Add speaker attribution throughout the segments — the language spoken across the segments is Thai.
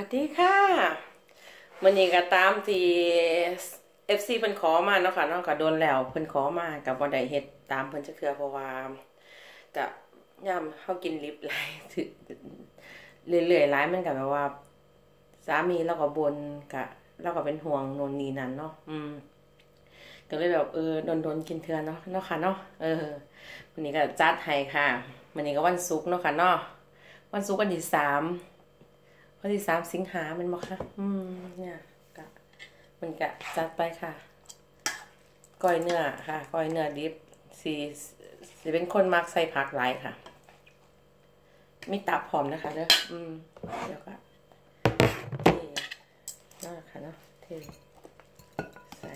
Speaker 1: วัสดีค่ะมันนี้ก็ตามที่ FC เพิ่นขอมาเนาะค่ะเนาะก็โดนแล้วเพิ่นขอมากับบ่ได้เฮ็ดตามเพิ่นจะคือเพราะว่าก็ยามเฮากินลิปหลายถึเรื่อยๆหลายมันก็แบบว่า สามีเราก็บนก็เราก็เป็นห่วงโนนนี่นั่นเนาะอืมก็เลยแบบเออโดนๆกินเทือนเนาะเนาะค่ะเนาะเออวันนี้ก็จัดให้ค่ะวันนี้ก็วันศุกร์เนาะค่ะเนาะวันศุกร์วันที่สาม วันที่สามสิงหามันบอกค่ะอืมเนี่ยก็มันก็จัดไปค่ะก้อยเนื้อค่ะก้อยเนื้อดิบสีสีเป็นคนมักใส่ผักหลายค่ะไม่ตับหอมนะคะเด้ออืมเดี๋ยวก็เทน่าค่ะเนาะเทใส่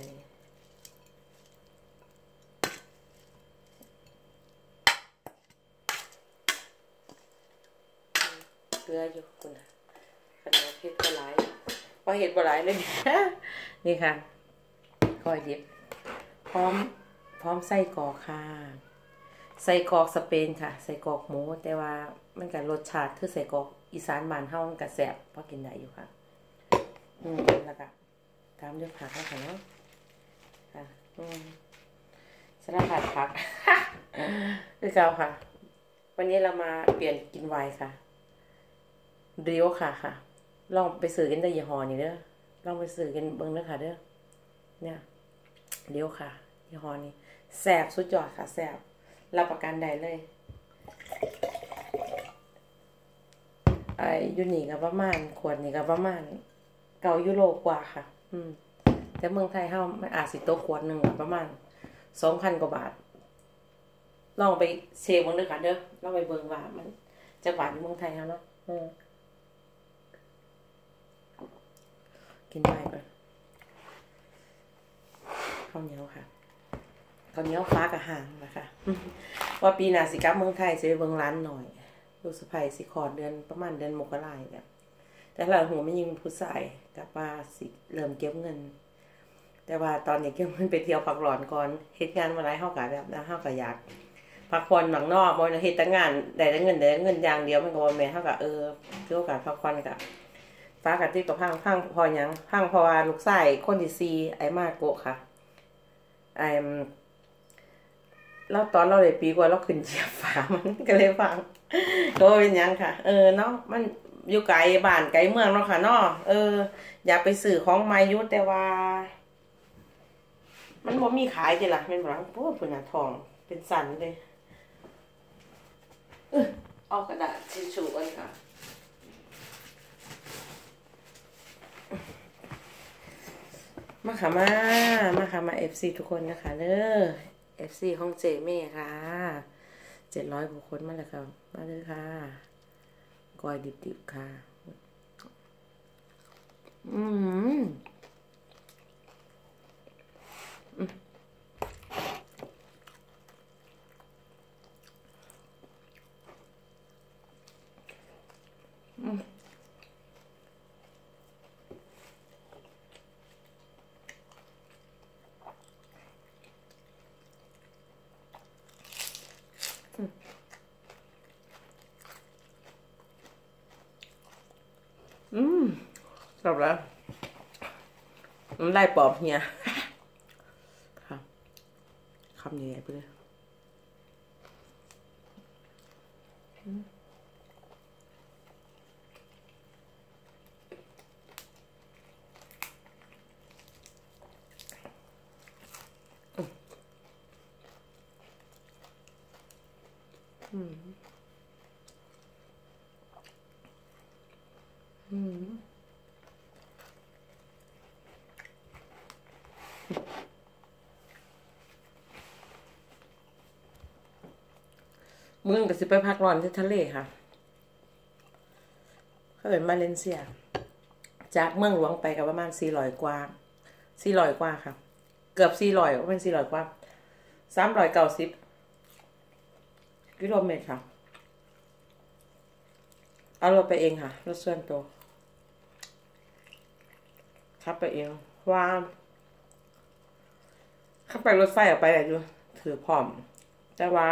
Speaker 1: เกลืออยู่คุณนะ ขนาดเห็ดก็หลายพอเห็ดบ่หลายเลย นี่ค่ะก้อยดิบ พร้อม พร้อมไส้กรอกค่ะใส่กรอกสเปนค่ะใส่กรอกหมู แต่ว่ามันกับรสชาติคือใส่กรอกอีสานบ้านเฮามันกับแซ่บพอกินได้อยู่ค่ะ อืมแล้วก็ตามด้วยผักแล้วค่ะเนาะค่ะอืมสลัดผัดผักคือเก่าค่ะ วันนี้เรามาเปลี่ยนกินไวน์ค่ะเรียวค่ะค่ะ ลองไปซื้อกันได้ยี่ห้อนี้เด้อลองไปซื้อกันเบิ่งเด้อค่ะเด้อเนี่ยเรียวค่ะยี่ห้อนี้แซ่บสุดยอดค่ะแซ่บรับประกันได้เลยไอ้ยูนี่ก็ประมาณขวดนี่ก็ประมาณเก้ายูโรกว่าค่ะ อืม แต่เมืองไทยเฮามันอาจสิโตขวดหนึ่งประมาณสองพันกว่าบาท ลองไปเซฟมันด้วยค่ะเด้อลองไปเบิ่งว่ามันจะหวานเมืองไทยเฮาเนาะอืม กินไปก่อนข้าวเหนียวค่ะข้าวเหนียวฟ้ากับหางนะคะว่าปีหน้าสิกลับเมืองไทยสิไปเบิ่งร้านหน่อยลูกสะใภ้สิขอเดือนประมาณเดือนมกราเนี่ยแต่หลังหัวไม่ยิงผู้ชายกับป้าสิเริ่มเก็บเงิน แต่ว่าตอนนี้เก็บเงินไปเที่ยวพักร้อนก่อนเฮ็ดงานมาหลายเฮาก็แบบนะเฮาก็อยากพักผ่อนหนังนอกบ่ได้เฮ็ดแต่งานได้แต่เงินได้เงินอย่างเดียวมันก็บ่แม่นเฮาก็เออถือโอกาสพักผ่อนก็ ฟ้ากับที่กับพังพังพอยังพังพราะว่าลูกไส้คนที่ซีไอมาโกะค่ะไอแล้วตอนเราเลยปีกว่าเราขึ้นเจียบฝามันก็เลยฟังก็เป็นยังค่ะ เออเนาะมันอยู่ไกลบ้านไกลเมืองเนาะค่ะเนาะเออ อยากไปสื่อของมายุแต่ว่า มันบ่มีขายจ้ะล่ะเป็นหลังพวกพุ่นน่ะทองเป็นสันเลย เออเอากระดาษทิชชู่กันค่ะ มาค่ะมามาค่ะมาเอฟซีทุกคนนะคะเด้อเอฟซีห้องเจเม่ค่ะเจ็ดร้อยกว่าคนมาแล้วค่ะมาเลยค่ะกอยดิบๆค่ะ อืม อืมชอบแล้วมันไล่ปอบเฮียค่ะคำใหญ่ๆไปเลยอืม อื มเมืองก็สิไปพักร้อนที่ทะเลค่ะ เขาเอินมาเลเซีย จากเมืองหลวงไปกับประมาณสี่ร้อยกว่าสี่ร้อยกว่าค่ะ เกือบสี่ร้อยประมาณสี่ร้อยกว่าสามร้อยเก้าสิบกิโลเมตรค่ะ เอารถไปเองค่ะ รถส่วนตัว ขับไปเองว่าขับไปรถไฟออกไปอยู่ถือพร้อม แต่ว่า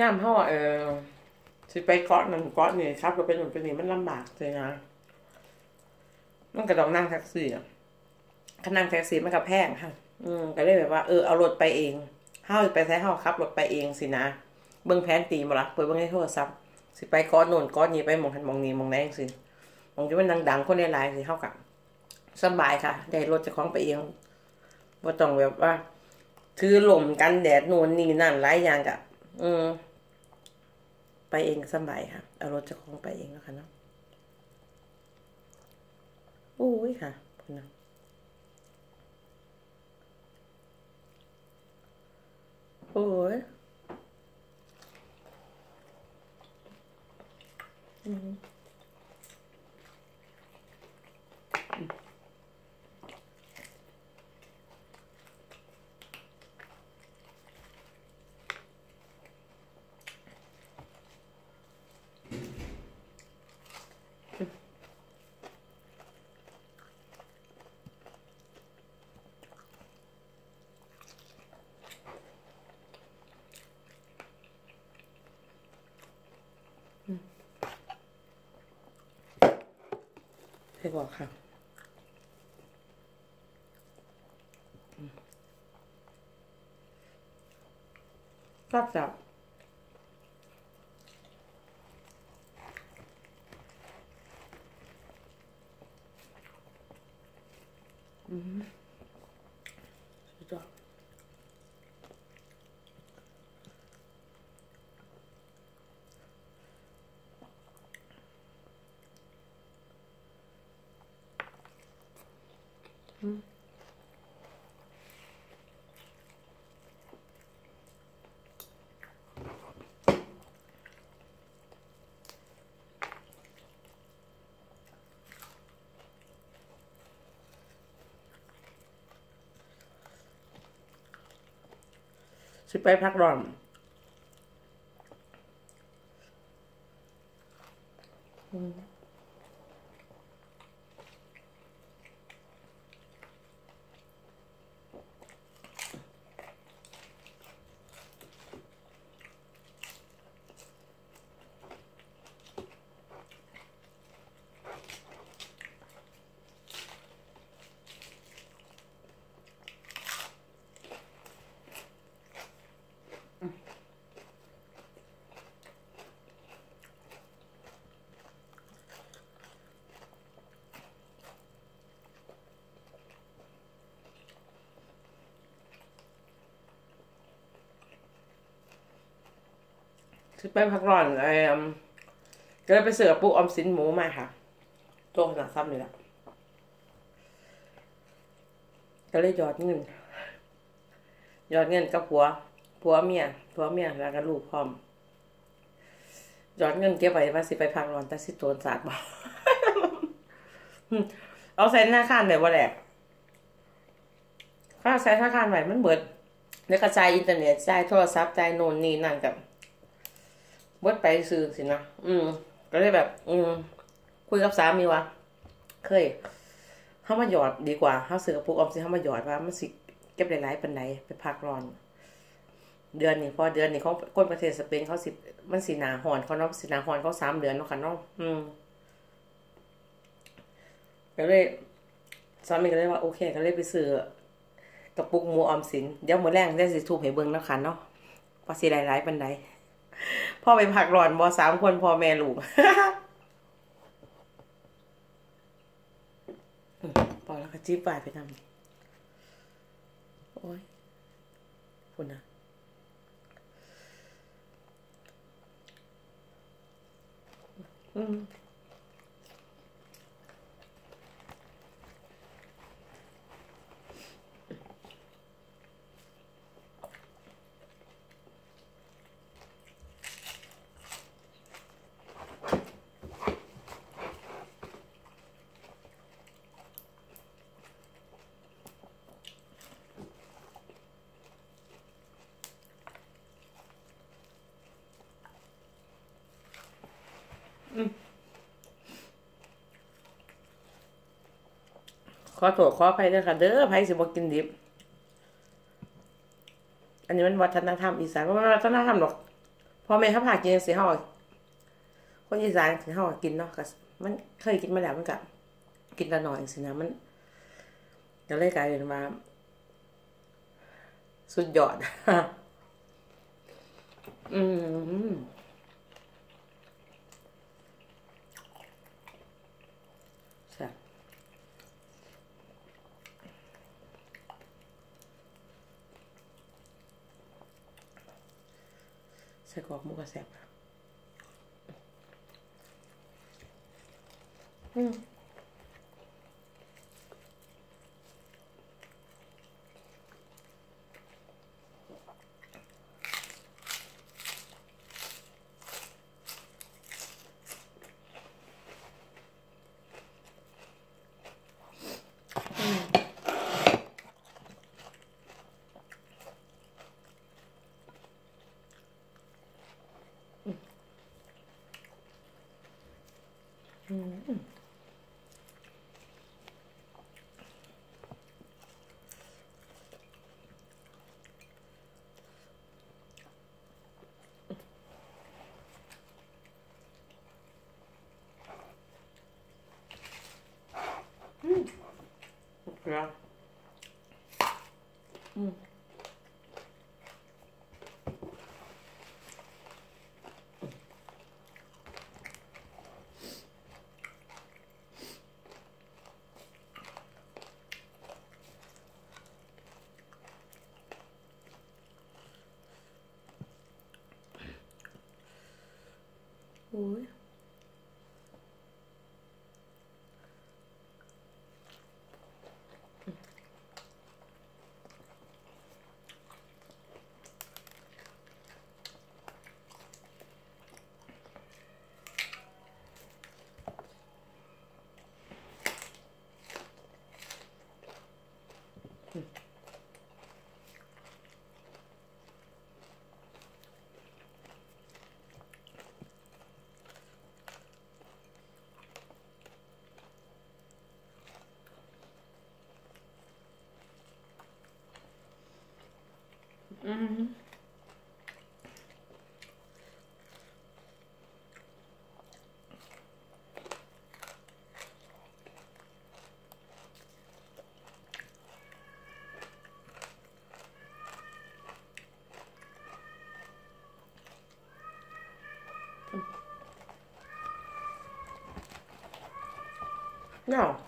Speaker 1: ย่าเห่าเออสิไปเกาะนั่งเกาะนี่ครับก็เป็นหนุนเป็นนี่มันลำบากเลยนะ มันก็ต้องนั่งแท็กซี่อะถ้านั่งแท็กซี่มันก็แพงค่ะ อืมก็เลยแบบว่าเออเอารถไปเองเฮาไปใช้เฮาขับรถไปเองสินะ เบิ่งแผนตีบ่ละเปิดเบิ่งในโทรศัพท์สิไปเกาะโน่นกาะนี้ไปมองหันมองนี้มองไหนจังซี่หมองที่มันดังๆคนหลายๆสิเฮากับสบายค่ะได้รถเจ้าของไปเองบ่ต้องแบบว่า ถือหล่มกันแดดโน่นนี่นั่นหลายอย่างกะอืมไปเองสบายค่ะเอารถจะคล้องไปเองแล้วค่ะเนาะ โอ้ยค่ะ พุ่นนะโอ้ยอืมให้บอกค่ะชอบจับอืมสุดยอด สิไปพักร้อนอืม สิไปพักร้อนไอ้อมก็เลยไปเสือปูออมสินหมูมาค่ะ ตัวขนาดซ้ำเลยละก็เลยหยอดเงินหยอดเงินกับผัวผัวเมียผัวเมียแล้วก็ลูกพร้อมหยอดเงินเก็บไว้ว่าสิไปพักร้อนแต่สิโตนสาดบอกเอาใส่ธนาคารไหนวะแหละถ้าใส่ธนาคารไหนมันเบิดแล้วก็จ่ายอินเทอร์เน็ตจ่ายโทรศัพท์จ่ายโน่นนี่นั่นกับ เบิดไปซื้อสินะอืม ก็เลยแบบ อืม คุยกับสามีว่าเคยเข้ามาหยอดดีกว่าเข้าซื้อกระปุกออมสิเข้ามาหยอดว่ามันสิเก็บหลายๆปันไหนไปพักร้อน เดือนนี้พอเดือนนี้เขาคนประเทศสเปนเขาสิมันสีหนาหอนเขาเนาะสีหนาหอนเขาสามเดือนเนาะค่ะเนาะอืมก็เลยสามีก็เลยว่าโอเคก็เลยไปซื้อกระปุกหมูออมสินเดี๋ยวมือแรงได้สิทูบให้เบิ่งเนาะค่ะเนาะว่าสิหลายๆปันใด พ่อไปผักหลอนบอสามคนพ่อแม่ลูกพอแล้วก็จิ้มปลายไปทำโอ้ยคุณนะอืม อโทษขออภัยด้วยค่ะเด้อไผสิบ่กินดิบ อันนี้มันวัฒนธรรมอีสานว่าวัฒนธรรมหรอกพอแม่เขาพากินสิเฮาคนอีสานสิเฮากินเนาะก็มันเคยกินมาแล้วมันก็กินละหน่อยสินะมันก็เลยกลายเป็นว่าสุดยอด อืม ใส่กรอกหมูกระแซบอืม Mm. Mm-hmm. No.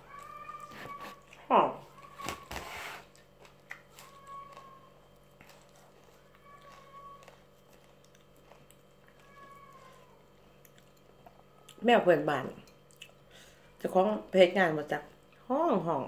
Speaker 1: แมวเพื่อนบ้านเจะของเพจงานมาจากห้องห้อง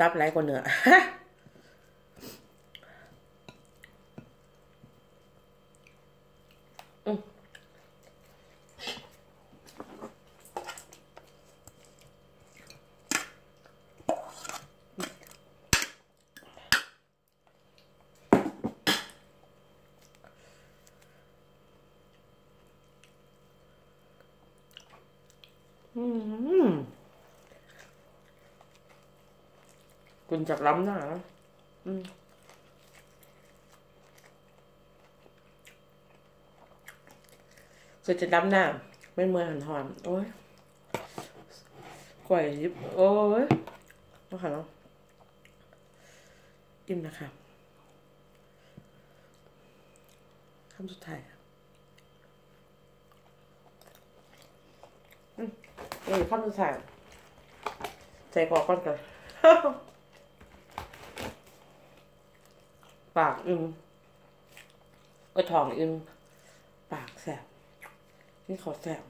Speaker 1: ตับไหลกว่าเนื้ออืม คุณจากล้ำหน้านะอืมคือจะล้ำหน้าไม่เมื่อยหันหอมโอ้ยก่อยยิบโอ้ยมาค่ะเนาะอิ่มนะคะคำสุดท้ายค่ะอืมนี่คำสุดท้ายใจกรอกก่อนกัน ปากอึมเออท้องอึมปากแสบ นี่เขาแสบ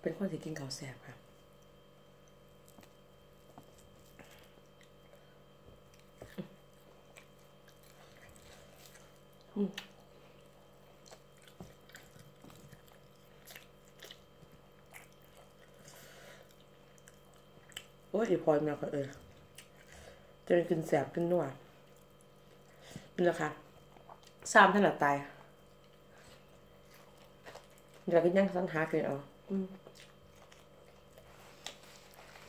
Speaker 1: เป็นคนที่กินข้าแสบค่ะอืม อ้ยอีพอยมาก็เออ จะเป็นกินแสบกินนัวนี่แหละค่ะสามถนัดตายอยากกินยังสันหาเกินเอาอืม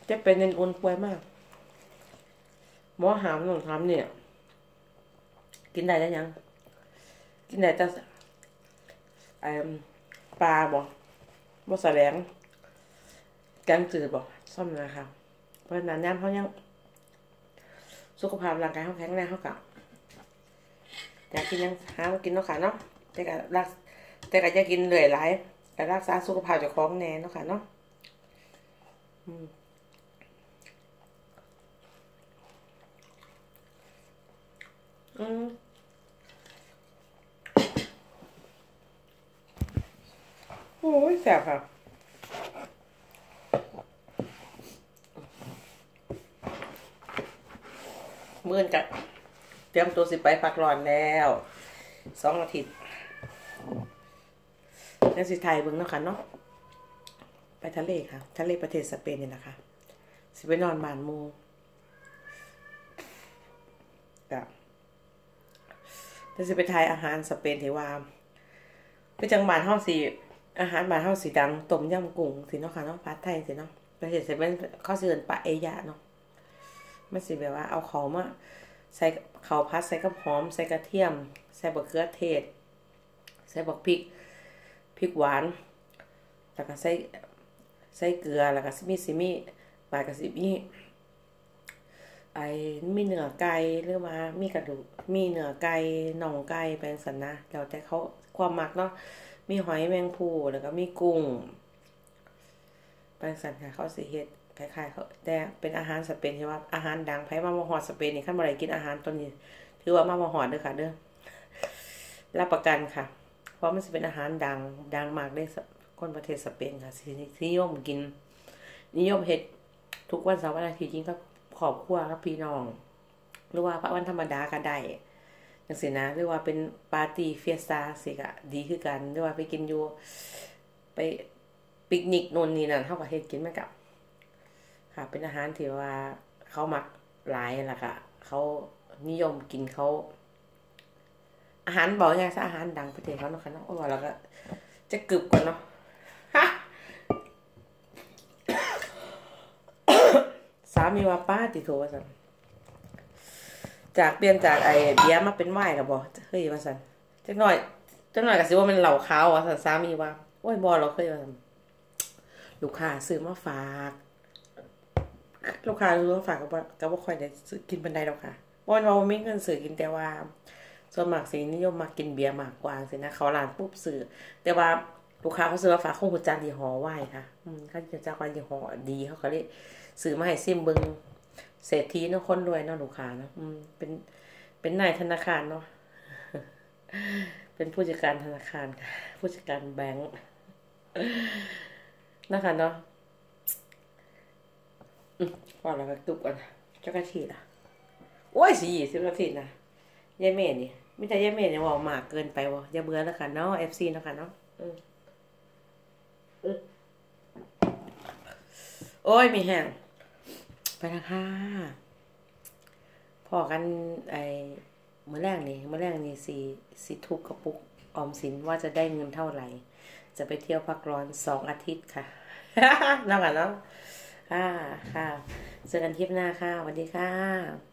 Speaker 1: จะเป็นเนนอุ่นป่วยมาก หมอหามหนองทำเนี่ย กินได้แล้วยัง กินได้แต่ไอปลาบ่บ่แสลงแกงจืดบ่ซ่อมนะครับ เพราะฉะนั้นย่ามเขายังสุขภาพร่างกายเขาแข็งแรงเขากับอยากกินยังหามากินเนาะค่ะเนาะแต่ก็รักแต่ก็จะกินเหลื่อยหลายแต่รักษาสุขภาพเจากของแน่เนาะค่ะเนาะอืมอืมโอ้ยแสบค่ะ เมื่อนจะเตรียมตัวสิไปพักร้อนแล้วสองอาทิตย์ยังสิไทยเบิ่งเนาะค่ะเนาะไปทะเลค่ะ ทะเลประเทศสเปนนี่แหละคะสิไปนอนบานมูกับจะสิไปทายอาหารสเปนที่ว่าไปจังหวัดเฮาสิอาหารบานเฮาสิดังต้มยำกุ้งสิเนาะค่ะเนาะผัดไทยสิเนาะประเทศสเปนเขาสิเอิ้นปาเอยะเนาะ มันสิแบบว่าเอาเขามาใส่เขาพัดใส่กระหอม ใส่กระเทียม ใส่บะเขือเทศ ใส่บักพริกพริกหวาน แล้วก็ใส่ใส่เกลือแล้วก็สิมีสิมีปลากระสิมีไอ้มีเนื้อไก่หรือว่ามีกระดูกมีเนื้อไก่น่องไก่แปลงสันนะแล้วแต่เขาความมักเนาะมีหอยแมงภูแล้วก็มีกุ้งแปลงสันค่ะเขาสิเฮ็ด คล้ายๆเขาแต่เป็นอาหารสเปนใช่ว่าอาหารดังไผมามาฮอดสเปนนี่คันบ่ไดกินอาหารตัวนี้ ถือว่ามามาฮอดเด้อค่ะเด้อรับประกันค่ะ เพราะมันสิเป็นอาหารดังดังมากในคนประเทศสเปนค่ะสินิยมกิน นิยมเฮ็ดทุกวันเสาร์วันอาทิตย์จริงก็ครอบครัวกับพี่น้อง หรือว่าพระวันธรรมดาก็ได้จังซี่นะหรือว่าเป็นปาร์ตี้เฟียสตาสิก็ดีคือกันหรือว่าไปกินอยู่ไปปิกนิกนู่นนี่นั่นเฮาก็เฮ็ดกินมันกับ ค่ะ เป็นอาหารที่ว่าเขามักหลายล่ะค่ะ เขานิยมกินเขา อาหารบอกยังซะอาหารดังประเทศเขาเนาะค่ะเนาะโอ้แล้วก็ จะกึบก่อนเนาะฮะสามีว่าป้าติโทว่าสันจากเปลี่ยนจากไอเบียมาเป็นไหวน์แล้วบ่เฮ้ยว่าสันจักหน่อยจักหน่อยก็สิว่ามันเหล่าขาว่าสันสามีว่าโอ้ยบ่เราเคยว่าสันลูกค้าซื้อมาฝาก ลูกค้าซื้อมาฝากก็บ่ก็บ่ค่อยได้ซื้อกินปานใดดอกค่ะบ่ว่าบ่มีเงินซื้อกินแต่ว่า ส่วนมากสินิยมมากินเบียร์มากกว่าสินะเขาร้านปุ๊บซื้อแต่ว่าลูกค้าเขาซื้อมาฝากคงรู้จักยี่ห้อไว้ค่ะ อืมเขาจะจักว่ายี่ห้อดีเขาก็เลยซื้อมาให้ซิมเบิงเศรษฐีเนาะคนรวยเนาะลูกค้าเนาะอืมเป็นเป็นนายธนาคารเนาะเป็นผู้จัดการธนาคารค่ะผู้จัดการแบงก์นะคะเนาะ พอแล้วก็ตุกก่อนเจ้ากะทีล่ะโอ้ยสี่สิบนาทีนะยายเมย์นี่ไม่ใช่ยายเมย์เนี่ยว่ามากเกินไปวะอย่าเบื่อแล้วค่ะเนาะเอฟซีเนาะค่ะเนาะโอ้ยมีแห้งไปนะค่ะพอกันไอเมื่อแรกนี่เมื่อแรกนี่สีสีทุกกระปุกออมสินว่าจะได้เงินเท่าไหร่ จะไปเที่ยวพักร้อนสองอาทิตย์ค่ะแล้วกันเนาะ ค่ะค่ะเจอกันทริปหน้าค่ะสวัสดีค่ะ